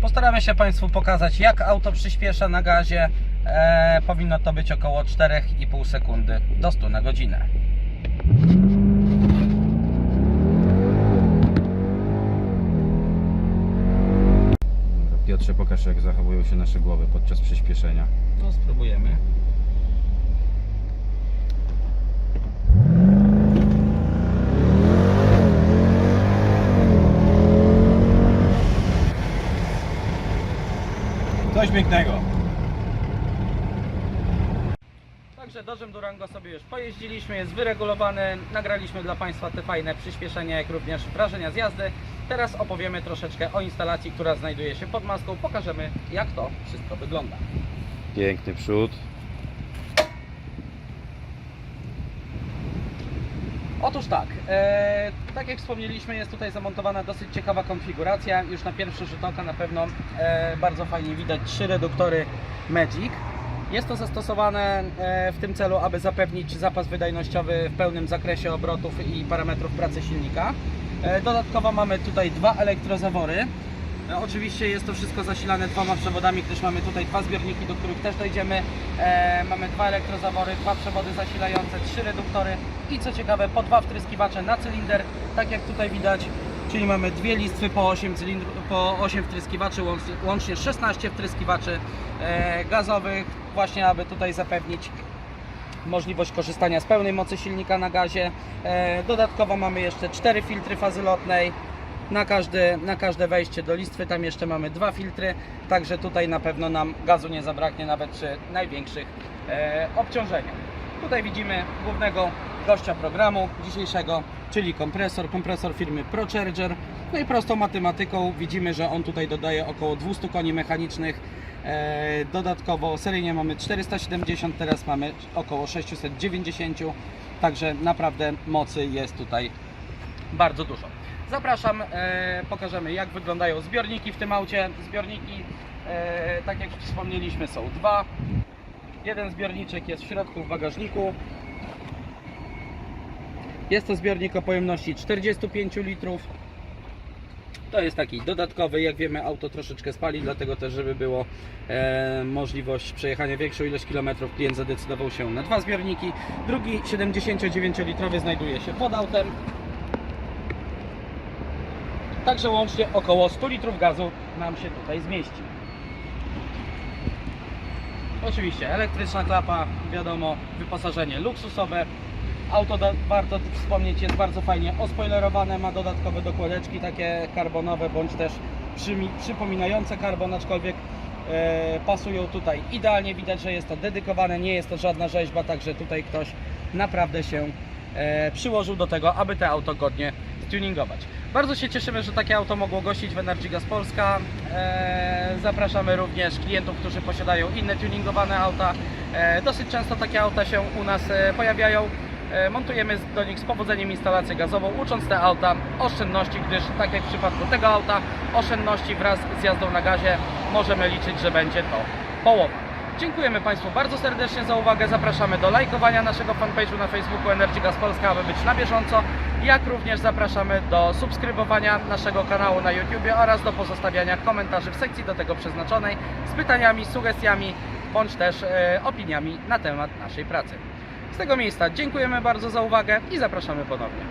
Postaramy się Państwu pokazać, jak auto przyspiesza na gazie. E, powinno to być około 4,5 sekundy do 100 na godzinę. Piotrze, pokaż jak zachowują się nasze głowy podczas przyspieszenia. No spróbujemy. Coś pięknego. Także Dodge'em Durango sobie już pojeździliśmy, jest wyregulowany, nagraliśmy dla Państwa te fajne przyspieszenia, jak również wrażenia z jazdy. Teraz opowiemy troszeczkę o instalacji, która znajduje się pod maską, pokażemy jak to wszystko wygląda. Piękny przód. Otóż tak, e, tak jak wspomnieliśmy, jest tutaj zamontowana dosyć ciekawa konfiguracja. Już na pierwszy rzut oka na pewno e, bardzo fajnie widać trzy reduktory Magic. Jest to zastosowane e, w tym celu, aby zapewnić zapas wydajnościowy w pełnym zakresie obrotów i parametrów pracy silnika. E, dodatkowo mamy tutaj dwa elektrozawory. E, Oczywiście jest to wszystko zasilane dwoma przewodami, gdyż mamy tutaj dwa zbiorniki, do których też dojdziemy. E, mamy dwa elektrozawory, dwa przewody zasilające, trzy reduktory i co ciekawe po dwa wtryskiwacze na cylinder, tak jak tutaj widać. Czyli mamy dwie listwy po 8, cylindrów, po 8 wtryskiwaczy, łącznie- łącznie 16 wtryskiwaczy e, gazowych, właśnie aby tutaj zapewnić możliwość korzystania z pełnej mocy silnika na gazie. E, Dodatkowo mamy jeszcze cztery filtry fazy lotnej. Na każde, na każde wejście do listwy tam jeszcze mamy dwa filtry, także tutaj na pewno nam gazu nie zabraknie nawet przy największych e, obciążeniach. Tutaj widzimy głównego gościa programu dzisiejszego, czyli kompresor, kompresor firmy ProCharger. No i prostą matematyką widzimy, że on tutaj dodaje około 200 koni mechanicznych. E, dodatkowo seryjnie mamy 470, teraz mamy około 690, także naprawdę mocy jest tutaj bardzo dużo. Zapraszam, e, pokażemy jak wyglądają zbiorniki w tym aucie. Zbiorniki, e, tak jak wspomnieliśmy, są dwa. Jeden zbiorniczek jest w środku w bagażniku. Jest to zbiornik o pojemności 45 litrów. To jest taki dodatkowy, jak wiemy auto troszeczkę spali, dlatego też żeby było e, możliwość przejechania większą ilość kilometrów, klient zadecydował się na dwa zbiorniki. Drugi 79-litrowy znajduje się pod autem. Także łącznie około 100 litrów gazu nam się tutaj zmieści. Oczywiście elektryczna klapa, wiadomo, wyposażenie luksusowe. Auto, warto wspomnieć, jest bardzo fajnie ospoilerowane, ma dodatkowe dokładeczki takie karbonowe, bądź też przypominające karbon, aczkolwiek e, pasują tutaj idealnie. Widać, że jest to dedykowane, nie jest to żadna rzeźba, także tutaj ktoś naprawdę się e, przyłożył do tego, aby te auto godnie tuningować. Bardzo się cieszymy, że takie auto mogło gościć w Energy Gas Polska. E, zapraszamy również klientów, którzy posiadają inne tuningowane auta. E, dosyć często takie auta się u nas e, pojawiają. E, montujemy do nich z powodzeniem instalację gazową, ucząc te auta oszczędności, gdyż tak jak w przypadku tego auta, oszczędności wraz z jazdą na gazie możemy liczyć, że będzie to połowa. Dziękujemy Państwu bardzo serdecznie za uwagę. Zapraszamy do lajkowania naszego fanpage'u na Facebooku Energy Gas Polska, aby być na bieżąco. Jak również zapraszamy do subskrybowania naszego kanału na YouTube oraz do pozostawiania komentarzy w sekcji do tego przeznaczonej z pytaniami, sugestiami bądź też e, opiniami na temat naszej pracy. Z tego miejsca dziękujemy bardzo za uwagę i zapraszamy ponownie.